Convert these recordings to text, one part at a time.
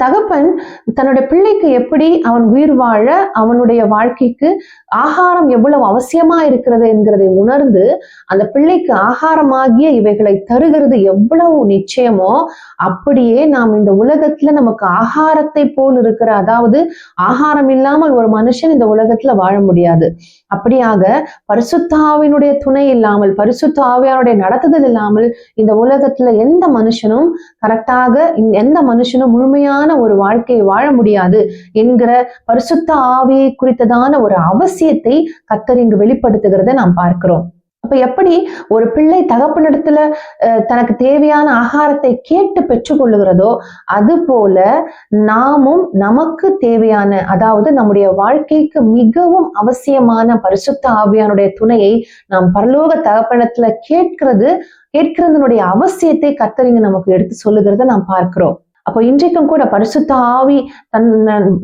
தகப்பன் தன்னுடைய பிள்ளைக்கு எப்படி அவன் உயிர் வாழ அவனுடைய வாழ்க்கைக்கு ஆகாரம் எவ்வளவு அவசியமா இருக்கிறது என்கிறதை உணர்ந்து அந்த பிள்ளைக்கு ஆகாரமாகிய இவைகளை தருகிறது எவ்வளவு நிச்சயமோ அப்படியே நாம் இந்த உலகத்துல நமக்கு ஆகாரத்தை போல் இருக்கிற அதாவது ஆகாரம் இல்லாமல் ஒரு மனுஷன் இந்த உலகத்துல வாழ முடியாது. அப்படியாக பரிசுத்தாவினுடைய துணை இல்லாமல் பரிசுத்தாவியாருடைய நடத்துதல் இல்லாமல் இந்த உலகத்துல எந்த மனுஷனும் கரெக்டாக எந்த மனுஷனும் முழுமையான ஒரு வாழ்க்கையை வாழ முடியாது என்கிற பரிசுத்த ஆவியை குறித்ததான ஒரு அவசியத்தை கத்தர் இங்கு வெளிப்படுத்துகிறத நாம் பார்க்கிறோம். அப்ப எப்படி ஒரு பிள்ளை தகப்பனிடத்துல தனக்கு தேவையான ஆகாரத்தை கேட்டு பெற்றுக்கொள்ளுகிறதோ அது போல நாமும் நமக்கு தேவையான அதாவது நம்முடைய வாழ்க்கைக்கு மிகவும் அவசியமான பரிசுத்த ஆவியானுடைய துணையை நாம் பரலோக தகப்பனத்துல கேட்கிறது கேட்கிறதனுடைய அவசியத்தை கத்தரிங்க நமக்கு எடுத்து சொல்லுகிறத நாம் பார்க்கிறோம். அப்போ இன்றைக்கும் கூட பரிசுத்த ஆவி தன்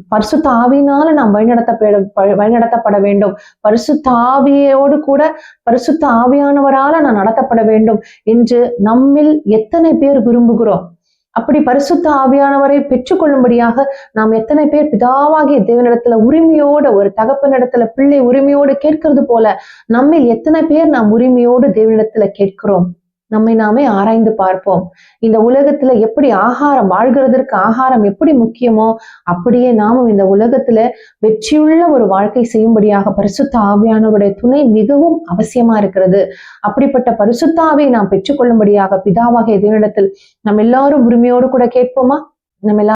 பரிசுத்த ஆவினால நாம் வழிநடத்தப்பட வழிநடத்தப்பட வேண்டும். பரிசுத்த ஆவியோடு கூட பரிசுத்த ஆவியானவரால நான் நடத்தப்பட வேண்டும் என்று நம்மில் எத்தனை பேர் விரும்புகிறோம்? அப்படி பரிசுத்த ஆவியானவரை பெற்றுக்கொள்ளும்படியாக நாம் எத்தனை பேர் பிதாவாகிய தேவனிடத்துல உரிமையோட ஒரு தகப்பனிடத்துல பிள்ளை உரிமையோடு கேட்கிறது போல நம்மில் எத்தனை பேர் நாம் உரிமையோடு தேவனிடத்துல கேட்கிறோம்? நம்மை நாமே ஆராய்ந்து பார்ப்போம். இந்த உலகத்துல எப்படி ஆகாரம் வாழ்கிறதற்கு ஆகாரம் எப்படி முக்கியமோ அப்படியே நாமும் இந்த உலகத்துல வெற்றியுள்ள ஒரு வாழ்க்கை செய்யும்படியாக பரிசுத்த ஆவியானவருடைய துணை மிகவும் அவசியமா இருக்கிறது. அப்படிப்பட்ட பரிசுத்தாவை நாம் பெற்றுக்கொள்ளும்படியாக பிதாவாக தேவனிடத்தில் நம்ம எல்லாரும் உரிமையோடு கூட கேட்போமா? நம்ம எல்லாரும்